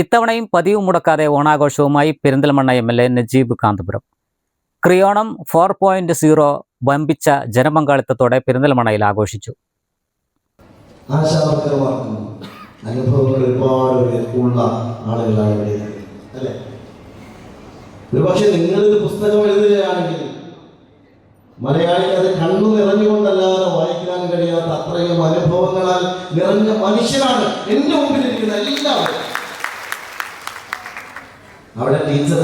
ഇത്തവണയും പതിവ് മുടക്കാതെ ഓണാഘോഷവുമായി Perinthalmanna M L A Najeeb Kanthapuram. ക്രിയോണം four point zero വമ്പിച്ച ജനപങ്കാളിത്തത്തോടെ പെരിന്തൽമണ്ണയിൽ ആഘോഷിച്ചു. ആശാവർക്കർമാർക്കും അനുഭവങ്ങൾ ഒരുപാട് ഉള്ള ആളുകളാണ് ഇവിടെ. അല്ലേ? ഒരുപക്ഷെ നിങ്ങളൊരു പുസ്തകം എഴുതുകയാണെങ്കിൽ മലയാളിക്ക് അത് കണ്ണു നിറഞ്ഞുകൊണ്ടല്ലാതെ വായിക്കാൻ കഴിയാത്ത അത്രയും അനുഭവങ്ങളാൽ നിറഞ്ഞ മനുഷ്യരാണ് എന്റെ മുമ്പിലിരിക്കുന്ന എല്ലാവരും. അവിടെ ടീച്ചർ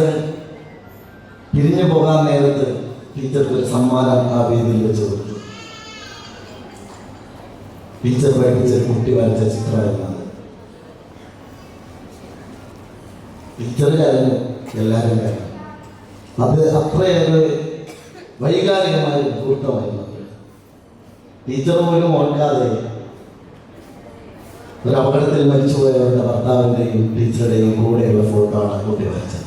പിരിഞ്ഞു പോകാൻ നേരത്ത് ടീച്ചർക്ക് ഒരു സമ്മാനം ആ വേദിയിൽ വെച്ച് കൊടുത്തു. ടീച്ചർ പഠിപ്പിച്ച ഒരു കുട്ടി വരച്ച ചിത്രമായിരുന്നു. ടീച്ചർ കരഞ്ഞു എല്ലാവരും അത് അത്രയേറെ വൈകാരികമായ ഒരു കൂട്ടമായിരുന്നു. ടീച്ചർ പോലും ഓർക്കാതെ ഒരു അപകടത്തിൽ മരിച്ചുപോയവരുടെ ഭർത്താവിന്റെയും ടീച്ചറുടെയും കൂടെയുള്ള ഫോട്ടോ ആണ് കൂട്ടി വരച്ചത്.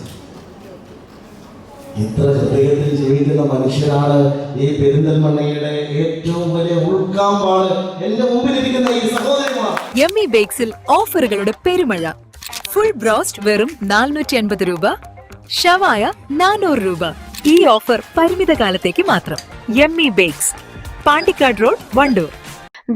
ഇത്ര ഹൃദയത്തിൽ ജീവിക്കുന്ന മനുഷ്യരാണ് ഈ പെരിന്തൽമണ്ണയുടെ ഏറ്റവും വലിയ ഉൾക്കാമ്പാണ് എന്റെ മുമ്പിലിരിക്കുന്ന ഈ സഹോദരിമാർ. യമ്മി ബേക്സിൽ ഓഫറുകളുടെ പെരുമഴ. ഫുൾ ബ്രോസ്റ്റ് വെറും നാനൂറ്റി അൻപത് രൂപ. ഷവായ നാനൂറ് രൂപ. ഈ ഓഫർ പരിമിത കാലത്തേക്ക് മാത്രം E bakes Pandikkad road Wandoor.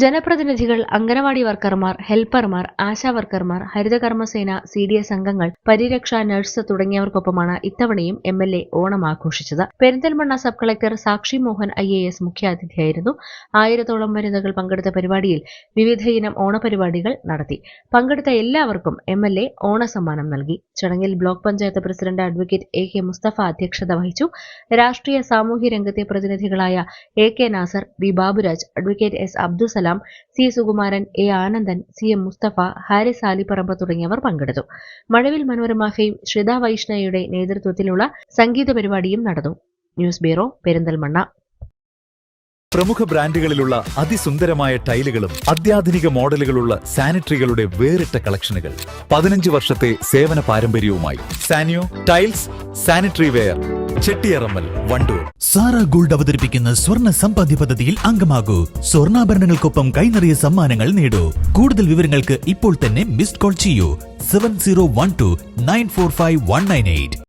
ജനപ്രതിനിധികൾ അംഗനവാടി വർക്കർമാർ ഹെൽപ്പർമാർ ആശാ വർക്കർമാർ ഹരിതകർമ്മസേന സി ഡി എസ് അംഗങ്ങൾ പരിരക്ഷാ നഴ്സ് തുടങ്ങിയവർക്കൊപ്പമാണ് ഇത്തവണയും എം എൽ എ ഓണം ആഘോഷിച്ചത്. Perinthalmanna sub collector Sakshi Mohan I A S മുഖ്യാതിഥിയായിരുന്നു. ആയിരത്തോളം വനിതകൾ പങ്കെടുത്ത പരിപാടിയിൽ വിവിധയിനം ഓണപരിപാടികൾ നടത്തി. പങ്കെടുത്ത എല്ലാവർക്കും എം എൽ എ ഓണസമ്മാനം നൽകി. ചടങ്ങിൽ block panchayat president advocate A K Mustafa അധ്യക്ഷത വഹിച്ചു. രാഷ്ട്രീയ സാമൂഹ്യ രംഗത്തെ പ്രതിനിധികളായ A K Nasar B Baburaj advocate S Abdussalam C Sukumaran A Anandan C M Mustafa Haris Alipparamba തുടങ്ങിയവർ പങ്കെടുത്തു. മഴവിൽ മനോരമ ഫെയിം ശ്രിത വൈഷ്ണയുടെ നേതൃത്വത്തിലുള്ള സംഗീത പരിപാടിയും നടന്നു. News bureau Perinthalmanna. പ്രമുഖ ബ്രാൻഡുകളിലുള്ള അതിസുന്ദരമായ ടൈലുകളും അത്യാധുനിക മോഡലുകളുള്ള സാനിറ്ററികളുടെ വേറിട്ട കളക്ഷനുകൾ പതിനഞ്ച് വർഷത്തെ സേവന പാരമ്പര്യവുമായി Saniyo tiles sanitary ware. Chettiyarammal Wandoor. Sara gold അവതരിപ്പിക്കുന്ന സ്വർണ സമ്പാദ്യ പദ്ധതിയിൽ അംഗമാകൂ. സ്വർണാഭരണങ്ങൾക്കൊപ്പം കൈനിറിയ സമ്മാനങ്ങൾ നേടൂ. കൂടുതൽ വിവരങ്ങൾക്ക് ഇപ്പോൾ തന്നെ മിസ്ഡ് കോൾ ചെയ്യൂ. Seven zero one two nine four five one nine eight.